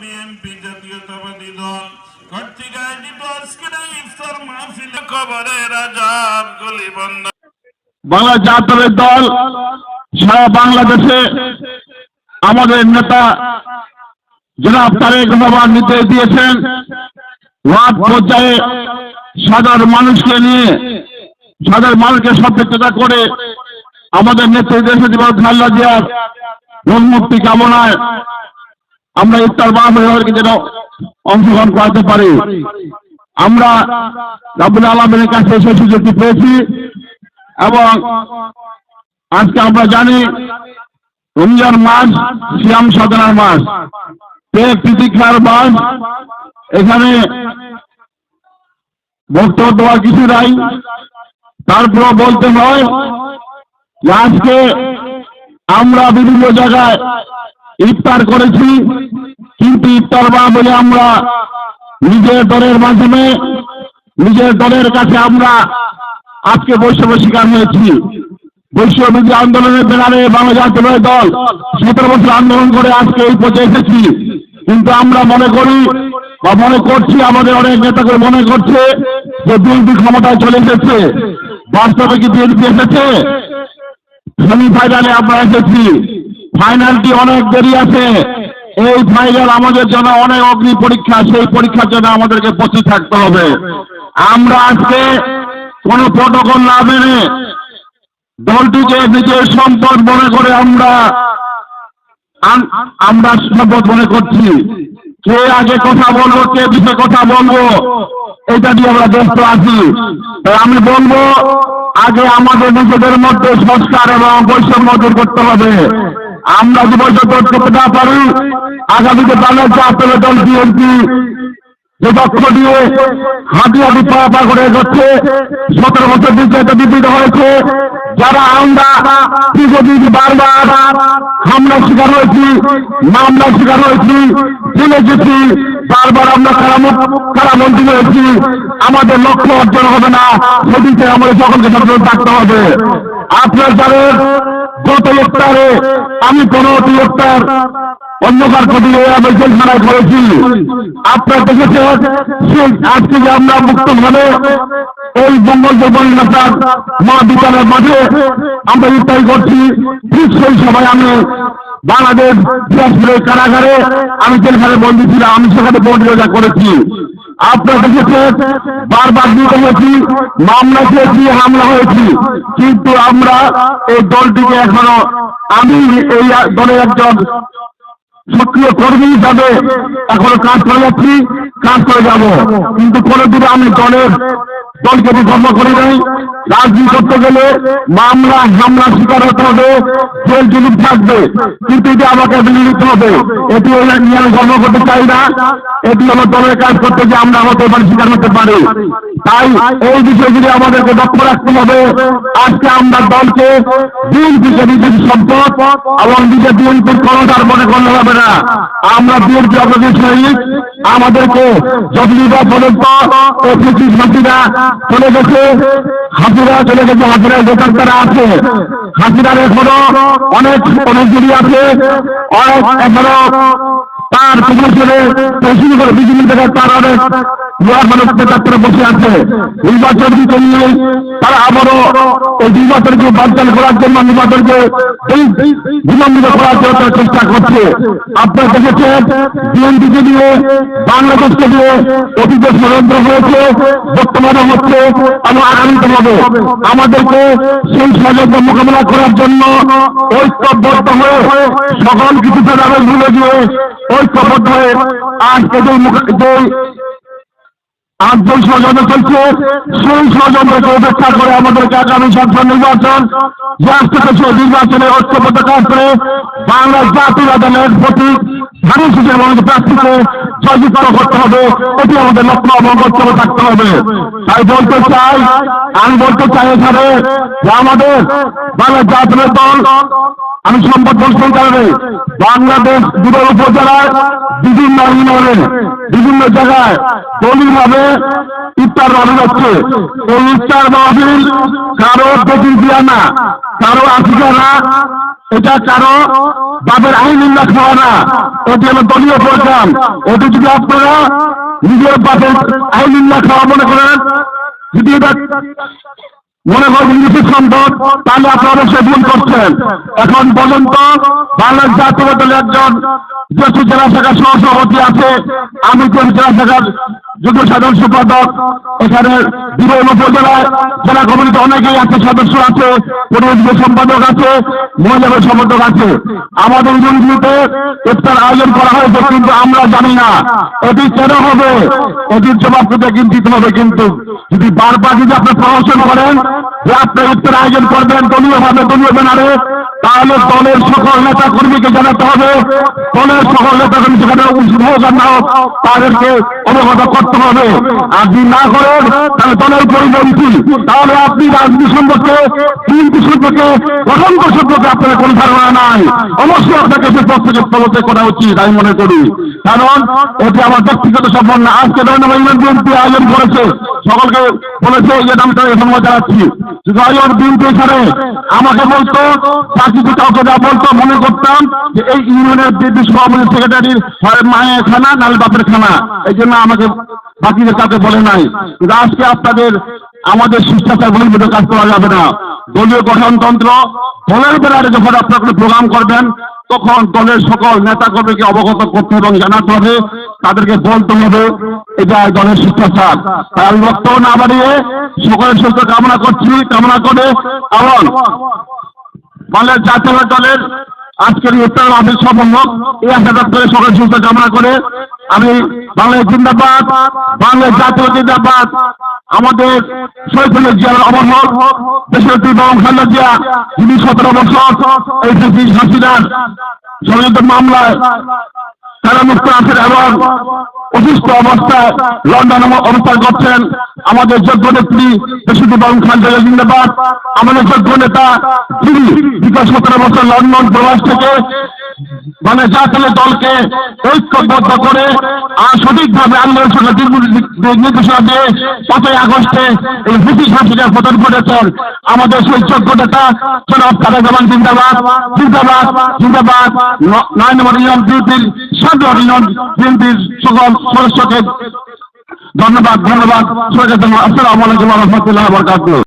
BNP জাতীয়তাবাদী দল কর্তৃক ইফতার মাহফিলে। খবরের আজাব গুলি বাংলা জাতীয় দল, সারা বাংলাদেশে আমাদের নেতা জনাব তারেক রহমান নির্দেশ দিয়েছেন ওয়ার্ড পর্যায়ে সাধারণ মানুষকে নিয়ে, সাধারণ মানুষকে সম্পৃক্ততা করে আমাদের নেতৃত্ব দিবস খাল্লা জিয়ার মুক্তি কামনায় আমরা ইফতার মাহফিলকে যেন অংশগ্রহণ করাতে পারি। আমরা রাবুল আলমের কাছে সেই সুযোগটি পেয়েছি এবং আজকে আমরা জানি রমজান মাস শ্যাম সাধনার মাস। প্রতীক্ষার মাস। এখানে বক্তব্য দেওয়ার কিছু নাই। তারপর বলতে হয় আজকে আমরা বিভিন্ন জায়গায় ইফতার করেছি, কিন্তু ইফতার বা বলে আমরা নিজের দলের মাধ্যমে, নিজের দলের কাছে আমরা আজকে বৈষম্য শিকার হয়েছি। বৈষম্য আন্দোলনের বেড়ারে বাংলা জাতীয় দল সতেরো বছর আন্দোলন করে আজকে এই পর্যায়ে এসেছি। কিন্তু আমরা মনে করি বা মনে করছি, আমাদের অনেক নেতাকে মনে করছে যে বিএনপি ক্ষমতায় চলে এসেছে। বাস্তবে কি বিএনপি এসেছে? সেমিফাইনালে আমরা এসেছি। ফাইনালটি অনেক দেরি আছে। এই ফাইনাল আমাদের জন্য অনেক অগ্নি পরীক্ষা, সেই পরীক্ষার জন্য আমাদেরকে প্রস্তুত থাকতে হবে। আমরা আজকে কোন প্রটোকল না মেনে দলটিকে নিজের সম্পদ মনে করে আমরা আমরা সম্পদ মনে করছি। কে আগে কথা বলব, কে পিছে কথা বলব, এটা দিয়ে আমরা ব্যস্ত আছি। আমি বলব, আগে আমাদের নিজেদের মধ্যে সংস্কার এবং বৈষম্য দূর করতে হবে। আমরা যদি বৈঠক করতে না পারি, আগামীতে বাংলার যে আপনারা দল বিএনপি যে পক্ষ দিয়ে হাঁটি হাঁটি পা করে এগোচ্ছে সতেরো বছর বিজয়তে বিবৃত হয়েছে, যারা আমরা বিজেপি বারবার হামলার শিকার হয়েছি, মামলার শিকার হয়েছি, জেলে গেছি বারবার আমরা কারামন্ত্রী হয়েছি আমাদের লক্ষ্য অর্জন হবে না। সেদিকে আমাদের সকলকে সচেতন থাকতে হবে। আপনার জানেন গত ইফতারে আমি কোনো ইফতার অন্ধকার প্রতি আমি করেছি আপনার দেখেছেন আজকে আমরা মুক্ত ভাবে এই মঙ্গল জবল নেতার মা বিদ্যালয়ের মাঝে আমরা ইত্যাদি করছি। ঠিক সেই সময় আমি বাংলাদেশ কারাগারে আমি জেলখানে বন্দী ছিলাম, আমি সেখানে বন্দিতা করেছি। আপনার দেখেছে বারবার দিতে হয়েছি মামলা খেয়েছি হামলা হয়েছি। কিন্তু আমরা এই দলটিকে এখনও আমি এই দলের একজন সক্রিয় কর্মী হিসাবে এখনও কাজ করে যাচ্ছি, কাজ করে যাব। কিন্তু কোনোদিন আমি দলের দলকে বিধর্ম করি নাই রাজনীতি করতে গেলে মামলা, হামলা শিকার হতে হবে জেল জুলুম থাকবে। কিন্তু এটা আমাকে মেনে নিতে হবে। এটি নিয়ে আমি গর্ব করতে চাই না এটি আমার দলের কাজ করতে গিয়ে আমরা হতে পারি শিকার হতে পারি। তাই এই বিষয়গুলি আমাদেরকে লক্ষ্য রাখতে হবে। আজকে আমরা দলকে বিএনপিকে নিজের সম্পদ এবং নিজের বিএনপির ক্ষমতার মনে করলে হবে না। আমরা বিএনপি অগ্রগতি আমাদেরকে যতদিন পর্যন্ত এসেছি হাসিনা চলে গেছে। হাজিরা চলে গেছে হাজিরা বেকার তারা আছে। হাজিরার এখনও অনেক অনেকগুলি আছে। অনেক এখনও তার প্রমোশনে শুরু করে বিজেপি থেকে তার অনেক নয়া মানুষ নেতাত্রা বসে আছে। নির্বাচন দিতে নিয়ে তারা আবারও এই নির্বাচনকে বাঞ্চাল করার জন্য নির্বাচনকে বিলম্বিত করার জন্য তারা চেষ্টা করছে। আপনারা দেখেছেন, বিএনপিকে নিয়ে বাংলাদেশকে নিয়ে অতীতে ষড়যন্ত্র হয়েছে, বর্তমানে হচ্ছে এবং আগামীতে হবে আমাদেরকে সেই ষড়যন্ত্র মোকাবিলা করার জন্য ঐক্যবদ্ধ হয়ে সকল কিছু তাদের ভুলে গিয়ে ঐক্যবদ্ধ হয়ে আজকে যে মুখ- যে আটজন ষড়যন্ত্র চলছে। সেই ষড়যন্ত্রকে উপেক্ষা করে আমাদেরকে আগামী সংসদ নির্বাচন সেই নির্বাচনে ঐক্যবদ্ধ কাজ করে বাংলার জাতীয় দলের প্রতীক ধারণ প্রার্থী প্রার্থীকে জয়যুক্ত করতে হবে, এটি আমাদের লক্ষ্য কর্তব্য থাকতে হবে। তাই বলতে চাই, আমি বলতে চাই এখানে যে আমাদের বাংলা জাতীয় দল, আমি সংবাদ বলছেন কারণে বাংলাদেশ দুটো উপজেলায় বিভিন্ন ইউনিয়নে, বিভিন্ন জায়গায় দলীয়ভাবে ইফতার মাহফিল হচ্ছে। এই ইফতার মাহফিল কারও প্রতিক্রিয়া না, কারও আশিকা না। এটা কারও বাপের আইন নিন্দা খাওয়া না। এটি হলো দলীয় প্রোগ্রাম। এটি যদি আপনারা নিজের বাপের আইন নিন্দা খাওয়া মনে করেন, যদি এটা মনে করেন ইংলিশের সম্পদ, তাহলে আপনারা অবশ্যই ভুল করছেন। এখন পর্যন্ত বাংলাদেশ জাতীয় দলের একজন জ্যেষ্ঠ জেলা শাখার সহসভাপতি আছে আমি তো জেলা শাখার যুব সাধারণ সম্পাদক, এখানে বিরল উপজেলায় জেলা কমিটিতে অনেকেই আছে, সদস্য আছে, পরিবেশ সম্পাদক আছে, মহিলা সম্পাদক আছে। আমাদের ইউনিটিতে ইফতার আয়োজন করা হয়েছে, কিন্তু আমরা জানি না এটি কেন হবে। এটির জবাব কিন্তু কিন্তু দিতে হবে, কিন্তু যদি বারবার যদি আপনি প্রমোশন করেন যে আপনি ইফতার আয়োজন করবেন দলীয় ভাবে, দলীয় ব্যানারে, তাহলে দলের সকল নেতা কর্মীকে জানাতে হবে। দলের সকল নেতা কর্মী সেখানে আর না হোক, তাদেরকে অবগত করতে হবে। আর যদি না করেন তাহলে দলের পরিণতি তাহলে আপনি রাজনীতি সম্পর্কে, বিএনপি সম্পর্কে গঠনক সম্পর্কে আপনার কোনো ধারণা নাই। অবশ্যই আপনাকে সে থেকে ফলতে করা উচিত, আমি মনে করি। কারণ, এটি আমার ব্যক্তিগত সম্পন্ন। আজকে ধরেন ইউনিয়ন আয়োজন করেছে। সকলকে বলেছে যে আমি তাদের ধন্যবাদ জানাচ্ছি। আয়োজন বিএনপি এখানে আমাকে বলতো চাকরি কাউকে যা বলতো, মনে করতাম যে এই ইউনিয়নের বিএনপি সভাপতি সেক্রেটারির হয় মায়ের খানা নাহলে বাপের খানা। এই জন্য আমাকে বাকিদের কাউকে বলে নাই। আজকে আপনাদের, আমাদের শিষ্টাচার বহির্ভূত কাজ করা যাবে না। দলীয় গঠনতন্ত্র, দলের বেলায় যখন আপনারা কোনো প্রোগ্রাম করবেন, তখন দলের সকল নেতা কর্মীকে অবগত করতে এবং জানাতে হবে তাদেরকে বলতে হবে এটা দলের শিষ্টাচার। তাই আমি বক্তব্য না বাড়িয়ে সকলের সুস্থ কামনা করছি, কামনা করে এবং বাংলাদেশ জাতীয় দলের আজকের উত্তর মাহফিল সম্পন্ন এই আশা করে সকল সুস্থ কামনা করে আমি বাংলাদেশ জিন্দাবাদ বাংলাদেশ জাতীয় জিন্দাবাদ, আমাদের শহীদুল্লাহ জিয়ার অমর হোক দেশের বাবু খালেদা জিয়া, যিনি সতেরো বছর এই হাসিনার ষড়যন্ত্র মামলায় তারা মুক্ত আছেন এবং অসুস্থ অবস্থায় লন্ডন অবস্থান করছেন। আমাদের যোগ্য নেত্রী দেশুদ্দি বাবু খান জিন্দাবাদ। আমাদের যোগ্য নেতা তিনি বিকাশ সতেরো বছর লন্ডন প্রবাস থেকে মানে জাতীয় দলকে ঐক্যবদ্ধ করে আর সঠিকভাবে আন্দোলন সঙ্গে নির্দেশনা দিয়ে পাঁচই আগস্টে এই ব্রিটিশ হাসিনার পতন ঘটেছেন আমাদের সেই যোগ্য নেতা জনাব তারেক রহমান জিন্দাবাদ। জিন্দাবাদ জিন্দাবাদ। নয় নম্বর ইউনিয়ন বিএনপির সাত নম্বর ইউনিয়ন বিএনপির সকল সদস্যকে ধন্যবাদ ধন্যবাদ। আসসালামু আলাইকুম রহমতুল্লাহ বরকাত